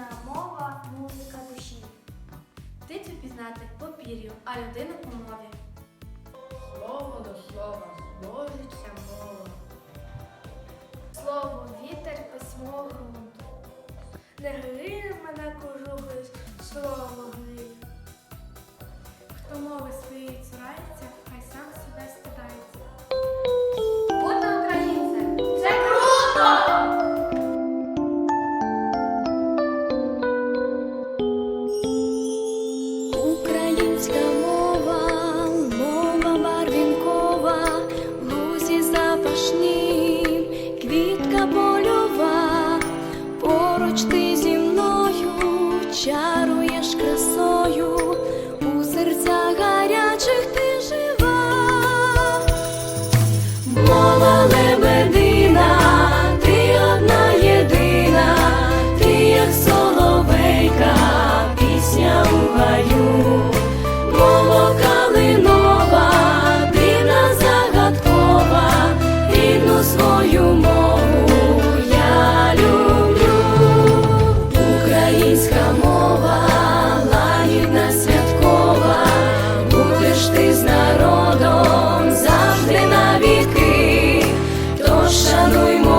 рідна мова, музика душі. Птицю пізнати по пір'ю, а людину по мові. Слово до слова, зложиться мова. Слово вітер письмо грунт. Не гри мене кожуги, слово гри. Хто мови своєї цурається, Let's go. пошануймо.